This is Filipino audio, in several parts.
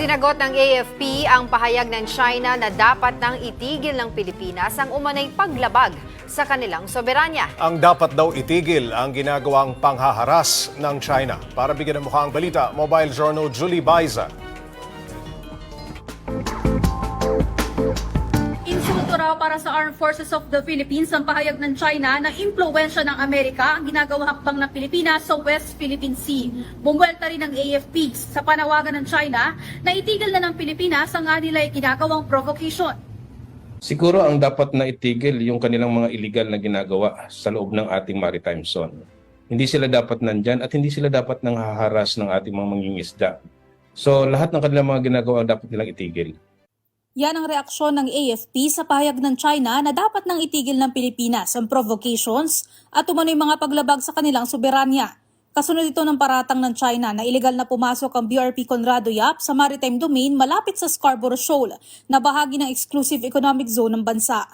Sinagot ng AFP ang pahayag ng China na dapat nang itigil ng Pilipinas ang umanay paglabag sa kanilang soberanya. Ang dapat daw itigil ang ginagawang panghaharas ng China. Para bigyan ng mukha ang balita, Mobile Journal Julie Baiza. Insulto raw para sa Armed Forces of the Philippines ang pahayag ng China na impluensya ng Amerika ang ginagawang hakbang ng Pilipinas sa West Philippine Sea. Bumwelta rin ng AFP sa panawagan ng China na itigil na ng Pilipinas ang anilay ginagawang provocation. Siguro ang dapat na itigil yung kanilang mga illegal na ginagawa sa loob ng ating maritime zone. Hindi sila dapat nandyan at hindi sila dapat nang haharas ng ating mga mangingisda. So lahat ng kanilang mga ginagawa dapat nilang itigil. Yan ang reaksyon ng AFP sa pahayag ng China na dapat nang itigil ng Pilipinas ang provocations at umano'y mga paglabag sa kanilang soberanya. Kasunod ito ng paratang ng China na iligal na pumasok ang BRP Conrado Yap sa maritime domain malapit sa Scarborough Shoal na bahagi ng exclusive economic zone ng bansa.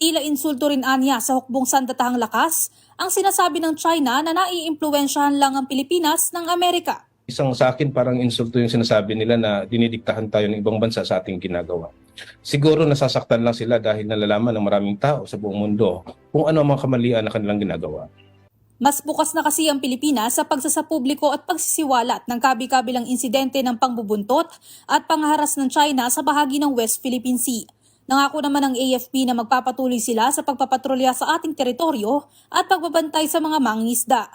Tila insulto rin anya sa hukbong sandatahang lakas ang sinasabi ng China na naiimpluwensyahan lang ang Pilipinas ng Amerika. Isang sa akin parang insulto yung sinasabi nila na dinidiktahan tayo ng ibang bansa sa ating ginagawa. Siguro nasasaktan lang sila dahil nalalaman ng maraming tao sa buong mundo kung ano ang mga kamalian na kanilang ginagawa. Mas bukas na kasi ang Pilipinas sa pagsasapubliko at pagsisiwalat ng kabi-kabilang insidente ng pangbubuntot at pangharas ng China sa bahagi ng West Philippine Sea. Nangako naman ng AFP na magpapatuloy sila sa pagpapatrolya sa ating teritoryo at pagbabantay sa mga mangingisda.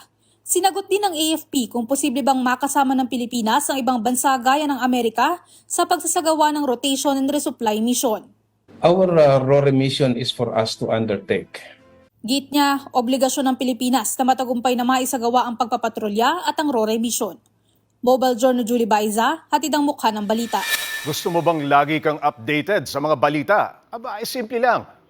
Sinagot din ng AFP kung posible bang makasama ng Pilipinas ang ibang bansa gaya ng Amerika sa pagsasagawa ng rotation and resupply mission. Our uh, RORE mission is for us to undertake Git niya, obligasyon ng Pilipinas na matagumpay na maisagawa ang pagpapatrolya at ang RORE mission. Mobile Journal Julie Baiza, hatid ang mukha ng balita. Gusto mo bang lagi kang updated sa mga balita? Aba, ay simple lang.